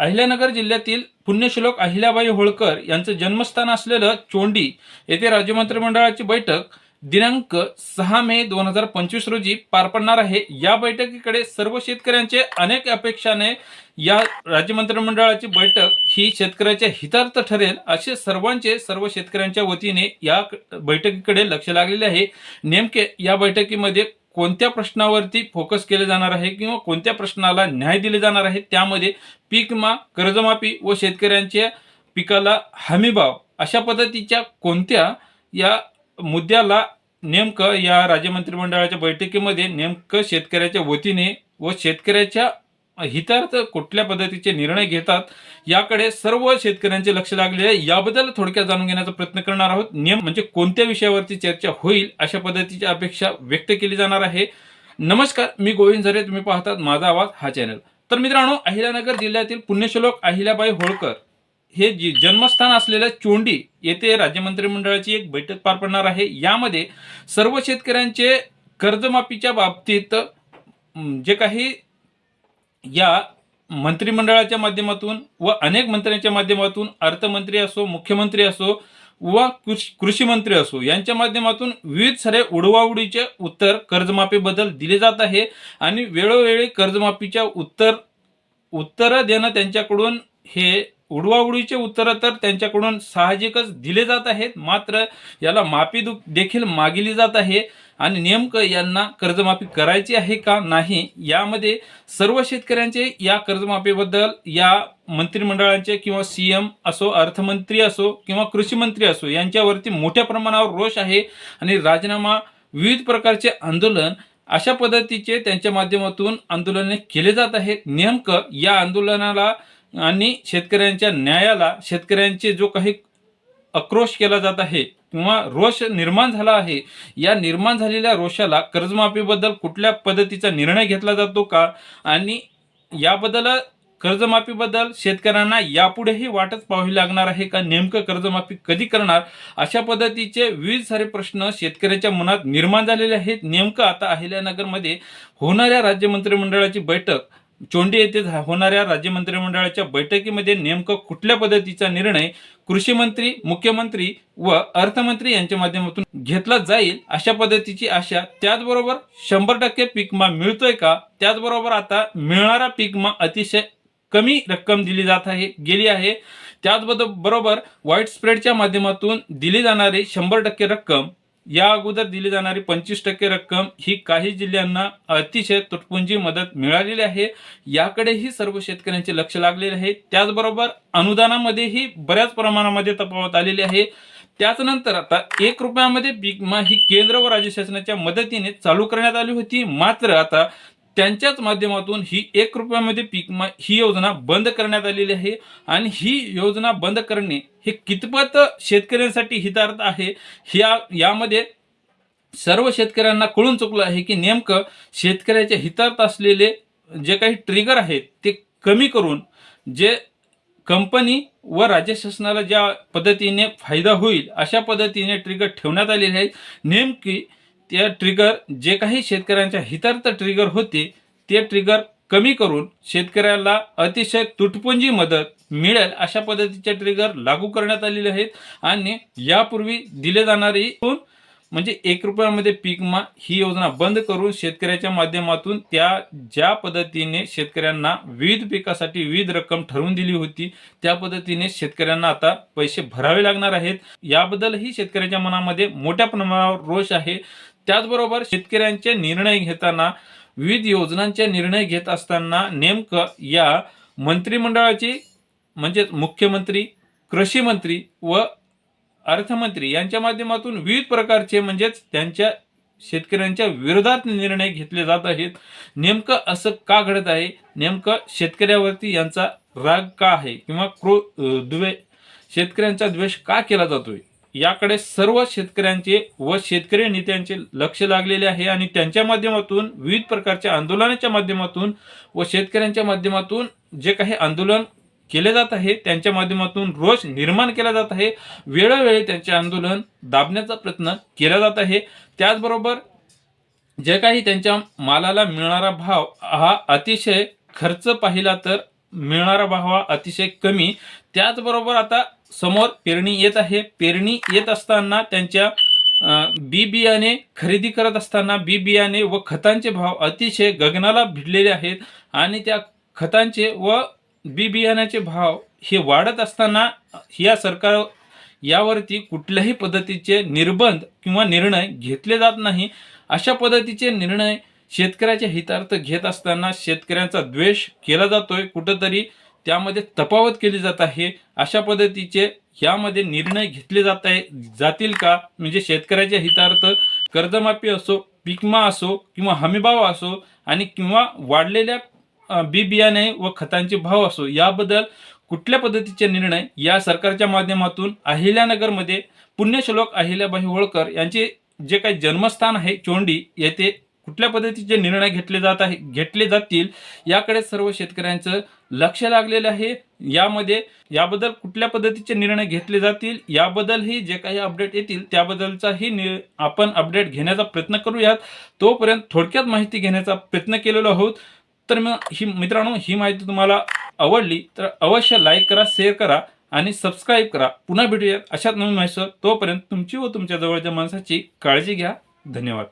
अहिल्यानगर जिल्ह्यातील पुण्यश्लोक अहिल्याबाई होळकर यांचं जन्मस्थान असलेलं चोंडी येथे राज्य मंत्रिमंडळाची बैठक दिनांक सहा मे दोन हजार पंचवीस रोजी पार पडणार आहे. या बैठकीकडे सर्व शेतकऱ्यांचे अनेक अपेक्षाने या राज्य मंत्रिमंडळाची बैठक ही शेतकऱ्याच्या हितार्थ ठरेल असे सर्वांचे सर्व शेतकऱ्यांच्या वतीने या बैठकीकडे लक्ष लागलेले आहे. नेमके या बैठकीमध्ये कोणत्या प्रश्नावरती फोकस केले जाणार आहे किंवा कोणत्या प्रश्नाला न्याय दिले जाणार आहे त्यामध्ये पीक मा कर्जमाफी व शेतकऱ्यांच्या पिकाला हमीभाव अशा पद्धतीच्या कोणत्या या मुद्द्याला नेमकं या राज्य मंत्रिमंडळाच्या बैठकीमध्ये नेमकं शेतकऱ्याच्या वतीने व शेतकऱ्याच्या हितार्थ कुठल्या पद्धतीचे निर्णय घेतात याकडे सर्व शेतकऱ्यांचे लक्ष लागले आहे. याबद्दल थोडक्यात जाणून घेण्याचा प्रयत्न करणार आहोत. नियम म्हणजे कोणत्या विषयावरती चर्चा होईल अशा पद्धतीची अपेक्षा व्यक्त केली जाणार आहे. नमस्कार मी गोविंद झरे. तुम्ही पाहतात माझा आवाज हा चॅनल. तर मित्रांनो अहिल्यानगर जिल्ह्यातील पुण्यश्लोक अहिल्याबाई होळकर हे जी जन्मस्थान असलेल्या चोंडी येथे राज्य मंत्रिमंडळाची एक बैठक पार पडणार आहे. यामध्ये सर्व शेतकऱ्यांचे कर्जमाफीच्या बाबतीत जे काही या मंत्रिमंडळाच्या माध्यमातून व अनेक मंत्र्यांच्या माध्यमातून अर्थमंत्री असो मुख्यमंत्री असो व कृषी मंत्री असो यांच्या माध्यमातून विविध सारे उडवाउडीचे उत्तर कर्जमाफीबद्दल दिले जात आहे आणि वेळोवेळी कर्जमाफीच्या उत्तर उत्तरं देणं त्यांच्याकडून हे उडवाउडीचे उत्तरं तर त्यांच्याकडून साहजिकच दिले जात आहेत मात्र याला माफी दु- देखील मागिली जात आहे. आणि नेमकं यांना कर्जमाफी करायची आहे का नाही यामध्ये सर्व शेतकऱ्यांचे या कर्जमाफीबद्दल या मंत्रिमंडळांचे किंवा सी एम असो अर्थमंत्री असो किंवा कृषी मंत्री असो यांच्यावरती मोठ्या प्रमाणावर रोष आहे आणि राजीनामा विविध प्रकारचे आंदोलन अशा पद्धतीचे त्यांच्या माध्यमातून आंदोलने केले जात आहेत. नेमकं या आंदोलनाला आणि शेतकऱ्यांच्या न्यायाला शेतकऱ्यांचे जो काही आक्रोश केला जात आहे किंवा रोष निर्माण झाला आहे या निर्माण झालेल्या रोषाला कर्जमाफीबद्दल कुठल्या पद्धतीचा निर्णय घेतला जातो का? आणि याबद्दल कर्जमाफीबद्दल शेतकऱ्यांना यापुढेही वाटच पाहावी लागणार आहे का? नेमकं कर्जमाफी कधी करणार? अशा पद्धतीचे विविध सारे प्रश्न शेतकऱ्याच्या मनात निर्माण झालेले आहेत. नेमकं आता अहिल्यानगरमध्ये होणाऱ्या राज्य मंत्रिमंडळाची बैठक चोंडी येथे झा- होणाऱ्या राज्य मंत्रिमंडळाच्या बैठकीमध्ये नेमकं कुठल्या पद्धतीचा निर्णय कृषी मंत्री मुख्यमंत्री व अर्थमंत्री यांच्या माध्यमातून घेतला जाईल अशा पद्धतीची आशा त्याचबरोबर शंभर टक्के पीकमा मिळतोय का? त्याचबरोबर आता मिळणारा पीकमा अतिशय कमी रक्कम दिली जात आहे गेली आहे. त्याचबरोबर बरोबर व्हाईट स्प्रेडच्या माध्यमातून दिली जाणारी शंभर टक्के रक्कम या अगोदर दिली जाणारी पंचवीस टक्के रक्कम ही काही जिल्ह्यांना अतिशय तुटपुंजी मदत मिळालेली आहे. याकडेही सर्व शेतकऱ्यांचे लक्ष लागलेले आहे. त्याचबरोबर अनुदानामध्येही बऱ्याच प्रमाणामध्ये तफावत आलेली आहे. त्याचनंतर आता एक रुपयामध्ये पीक विमा ही केंद्र व राज्य शासनाच्या मदतीने चालू करण्यात आली होती. मात्र आता त्यांच्याच माध्यमातून ही एक रुपयामध्ये पीक मा ही योजना बंद करण्यात आलेली आहे. आणि ही योजना बंद करणे हे कितपत शेतकऱ्यांसाठी हितार्थ आहे ह्या यामध्ये सर्व शेतकऱ्यांना कळून चुकलं आहे की नेमकं शेतकऱ्याच्या हितार्थ असलेले जे काही ट्रिगर आहेत ते कमी करून जे कंपनी व राज्य शासनाला ज्या पद्धतीने फायदा होईल अशा पद्धतीने ट्रिगर ठेवण्यात आलेले आहेत. नेमकी त्या ट्रिगर जे काही शेतकऱ्यांच्या हितार्थ ट्रिगर होते ते ट्रिगर कमी करून शेतकऱ्याला अतिशय तुटपुंजी मदत मिळेल अशा पद्धतीचे ट्रिगर लागू करण्यात आलेले आहेत. आणि यापूर्वी दिले जाणारी म्हणजे एक रुपयामध्ये पीक विमा ही योजना बंद करून शेतकऱ्याच्या माध्यमातून त्या ज्या पद्धतीने शेतकऱ्यांना विविध पिकासाठी विविध रक्कम ठरवून दिली होती त्या पद्धतीने शेतकऱ्यांना आता पैसे भरावे लागणार आहेत. याबद्दलही शेतकऱ्याच्या मनामध्ये मोठ्या प्रमाणावर रोष आहे. त्याचबरोबर शेतकऱ्यांचे निर्णय घेताना विविध योजनांचे निर्णय घेत असताना नेमकं या मंत्रिमंडळाची म्हणजे मुख्यमंत्री कृषी मंत्री व अर्थमंत्री यांच्या माध्यमातून विविध प्रकारचे म्हणजेच त्यांच्या शेतकऱ्यांच्या विरोधात निर्णय घेतले जात आहेत. नेमकं असं का घडत आहे? नेमकं शेतकऱ्यावरती यांचा राग का आहे? किंवा क्रो द्वे शेतकऱ्यांचा द्वेष का केला जातोय? याकडे सर्व शेतकऱ्यांचे व शेतकरी नेत्यांचे लक्ष लागलेले आहे आणि त्यांच्या माध्यमातून विविध प्रकारच्या आंदोलनाच्या माध्यमातून व शेतकऱ्यांच्या माध्यमातून जे काही आंदोलन केले जात आहे त्यांच्या माध्यमातून रोष निर्माण केला जात आहे. वेळोवेळी त्यांचे आंदोलन दाबण्याचा प्रयत्न केला जात आहे. त्याचबरोबर जे काही त्यांच्या मालाला मिळणारा भाव हा अतिशय खर्च पाहिला तर मिळणारा भाव हा अतिशय कमी. त्याचबरोबर आता समोर पेरणी येत आहे. पेरणी येत असताना त्यांच्या बी बियाणे खरेदी करत असताना बी बियाणे व खतांचे भाव अतिशय गगनाला भिडलेले आहेत आणि त्या खतांचे व बी बियाण्याचे भाव हे वाढत असताना या सरकार यावरती कुठल्याही पद्धतीचे निर्बंध किंवा निर्णय घेतले जात नाही. अशा पद्धतीचे निर्णय शेतकऱ्याच्या हितार्थ घेत असताना शेतकऱ्यांचा द्वेष केला जातोय कुठंतरी त्यामध्ये तफावत केली जात आहे. अशा पद्धतीचे यामध्ये निर्णय घेतले जात आहे जातील का? म्हणजे शेतकऱ्याच्या हितार्थ कर्जमाफी असो पिकमा असो किंवा हमीभाव असो आणि किंवा वाढलेल्या बी बियाणे व खतांचे भाव असो याबद्दल कुठल्या पद्धतीचे निर्णय या सरकारच्या माध्यमातून अहिल्यानगरमध्ये पुण्यश्लोक अहिल्याबाई होळकर यांचे जे काही जन्मस्थान आहे चोंडी येथे कुठल्या पद्धतीचे निर्णय घेतले जात आहे घेतले जातील याकडे सर्व शेतकऱ्यांचं लक्ष लागलेलं आहे. यामध्ये याबद्दल कुठल्या पद्धतीचे निर्णय घेतले जातील याबद्दलही जे काही अपडेट येतील त्याबद्दलचाही नि आपण अपडेट घेण्याचा प्रयत्न करूयात. तोपर्यंत थोडक्यात माहिती घेण्याचा प्रयत्न केलेलो आहोत. तर मग ही मित्रांनो ही माहिती तुम्हाला आवडली तर अवश्य लाईक करा शेअर करा आणि सबस्क्राईब करा. पुन्हा भेटूयात अशाच नवीन माहिती तोपर्यंत तुमची व तुमच्या जवळच्या माणसाची काळजी घ्या. धन्यवाद.